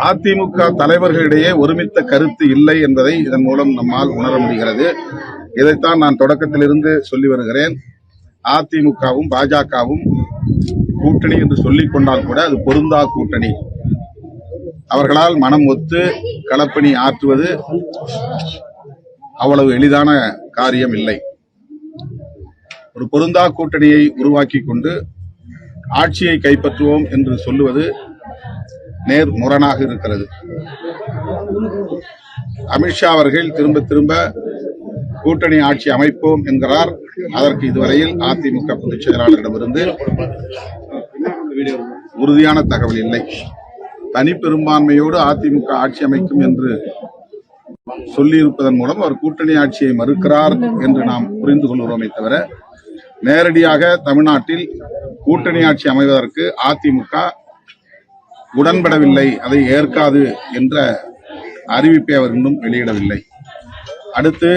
அதிமுக தலைவர்களிடையே ஒருமித்த கருத்து இல்லை என்பதை இதன் மூலம் நம்மால் உணர முடிகிறது. இதைத்தான் நான் தொடக்கத்திலிருந்து சொல்லி வருகிறேன். அதிமுகவும் பாஜகவும் கூட்டணி என்று சொல்லிக் கொண்டால் கூட அது பொருந்தா கூட்டணி. அவர்களால் மனம் ஒத்து களப்பணி ஆற்றுவது அவ்வளவு எளிதான காரியம் இல்லை. ஒரு பொருந்தா கூட்டணியை உருவாக்கி கொண்டு ஆட்சியை கைப்பற்றுவோம் என்று சொல்லுவது நேர் முரணாக இருக்கிறது. அமித்ஷா அவர்கள் திரும்ப திரும்ப கூட்டணி ஆட்சி அமைப்போம் என்கிறார். அதற்கு இதுவரையில் அதிமுக பொதுச் செயலாளரிடமிருந்து உறுதியான தகவல் இல்லை. தனி பெரும்பான்மையோடு அதிமுக ஆட்சி அமைக்கும் என்று சொல்லியிருப்பதன் மூலம் அவர் கூட்டணி ஆட்சியை மறுக்கிறார் என்று நாம் புரிந்து கொள்கிறோமே தவிர நேரடியாக தமிழ்நாட்டில் கூட்டணி ஆட்சி அமைவதற்கு அதிமுக உடன்படவில்லை அதை ஏற்காது என்ற அறிவிப்பை அவர் இன்னும் வெளியிடவில்லை. அடுத்து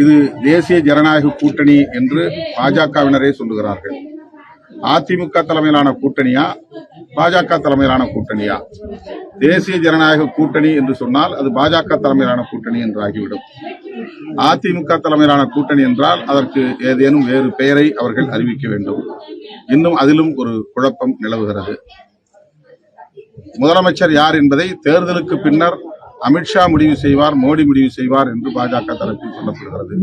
இது தேசிய ஜனநாயக கூட்டணி என்று பாஜகவினரே சொல்லுகிறார்கள். அதிமுக தலைமையிலான கூட்டணியா பாஜக தலைமையிலான கூட்டணியா? தேசிய ஜனநாயக கூட்டணி என்று சொன்னால் அது பாஜக தலைமையிலான கூட்டணி என்று ஆகிவிடும் அதிமுக தலைமையிலான கூட்டணி என்றால் அதற்கு ஏதேனும் வேறு பெயரை அவர்கள் அறிவிக்க வேண்டும். இன்னும் அதிலும் ஒரு குழப்பம் நிலவுகிறது. முதலமைச்சர் யார் என்பதை தேர்தலுக்கு பின்னர் அமித்ஷா முடிவு செய்வார் மோடி முடிவு செய்வார் என்று பாஜக தரப்பில் சொல்லப்படுகிறது.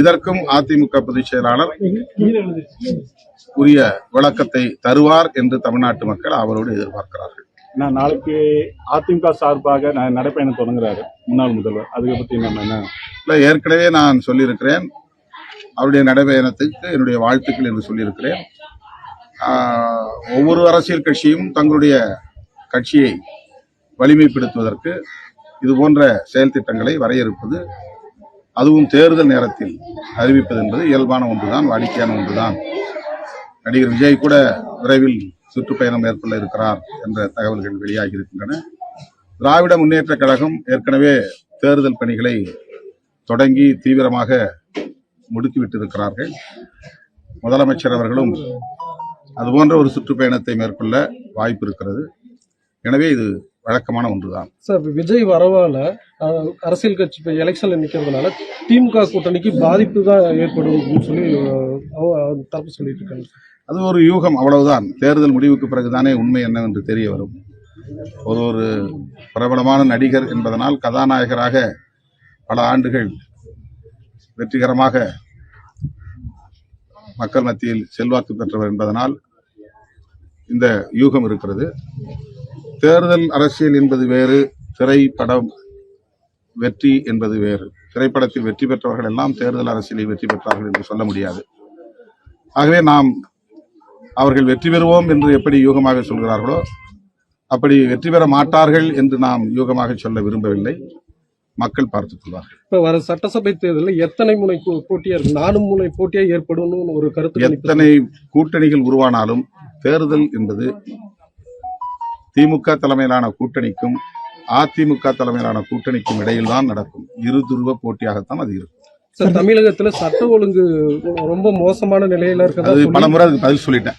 இதற்கும் அதிமுக பொதுச் செயலாளர் உரிய விளக்கத்தை தருவார் என்று தமிழ்நாட்டு மக்கள் அவரோடு எதிர்பார்க்கிறார்கள். நான் நாளைக்கு அதிமுக சார்பாக நான் நடைப்பயணம் தொடங்குறாரு முன்னாள் முதல்வர். அதுக்கு பத்தி நம்ம என்ன? இல்லை ஏற்கனவே நான் சொல்லியிருக்கிறேன். அவருடைய நடைபயணத்துக்கு என்னுடைய வாழ்த்துக்கள் என்று சொல்லியிருக்கிறேன். ஒவ்வொரு அரசியல் கட்சியும் தங்களுடைய கட்சியை வலிமைப்படுத்துவதற்கு இது போன்ற செயல் திட்டங்களை வரையறுப்பது அதுவும் தேர்தல் நேரத்தில் அறிவிப்பது என்பது இயல்பான ஒன்றுதான் வாடிக்கையான ஒன்றுதான். நடிகர் விஜய் கூட விரைவில் சுற்றுப்பயணம் மேற்கொள்ள இருக்கிறார் என்ற தகவல்கள் வெளியாகி இருக்கின்றன. திராவிட முன்னேற்ற கழகம் ஏற்கனவே தேர்தல் பணிகளை தொடங்கி தீவிரமாக முடுக்கிவிட்டிருக்கிறார்கள். முதலமைச்சர் அவர்களும் அதுபோன்ற ஒரு சுற்றுப்பயணத்தை மேற்கொள்ள வாய்ப்பு இருக்கிறது. எனவே இது வழக்கமான ஒன்றுதான். சார் விஜய் வரவால அரசியல் கட்சி இப்போ எலெக்ஷன்ல நிற்கிறதுனால திமுக கூட்டணிக்கு பாதிப்பு தான் ஏற்படும் அப்படின்னு சொல்லி அவங்க தரப்பு சொல்லிட்டு இருக்காங்க. அது ஒரு யூகம் அவ்வளவுதான். தேர்தல் முடிவுக்கு பிறகுதானே உண்மை என்னவென்று தெரிய வரும். ஒரு ஒரு பிரபலமான நடிகர் என்பதனால் கதாநாயகராக பல ஆண்டுகள் வெற்றிகரமாக மக்கள் மத்தியில் செல்வாக்கு பெற்றவர் என்பதனால் இந்த யூகம் இருக்கிறது. தேர்தல் அரசியல் என்பது வேறு திரைப்படம் வெற்றி என்பது வேறு. திரைப்படத்தில் வெற்றி பெற்றவர்கள் எல்லாம் தேர்தல் அரசியலில் வெற்றி பெற்றார்கள் என்று சொல்ல முடியாது. ஆகவே நாம் அவர்கள் வெற்றி பெறுவோம் என்று எப்படி யூகமாக சொல்கிறார்களோ அப்படி வெற்றி பெற மாட்டார்கள் என்று நாம் யூகமாக சொல்ல விரும்பவில்லை. மக்கள் பார்த்துக் கொள்வார்கள். இப்ப வர சட்டசபை தேர்தலில் எத்தனை முனை போ- போட்டியா இருக்கு? நாலு முனை போட்டியா ஏற்படும்னு ஒரு கருத்து எத்தனை கூட்டணிகள் உருவானாலும் தேர்தல் என்பது திமுக தலைமையிலான கூட்டணிக்கும் அதிமுக தலைமையிலான கூட்டணிக்கும் இடையில்தான் நடக்கும். இரு துருவ போட்டியாகத்தான் அது இருக்கும். சார் தமிழகத்துல சட்ட ஒழுங்கு ரொம்ப மோசமான நிலையில இருக்கதா அது சொல்லி பல முறை அதுக்கு பதில் சொல்லிட்டேன்.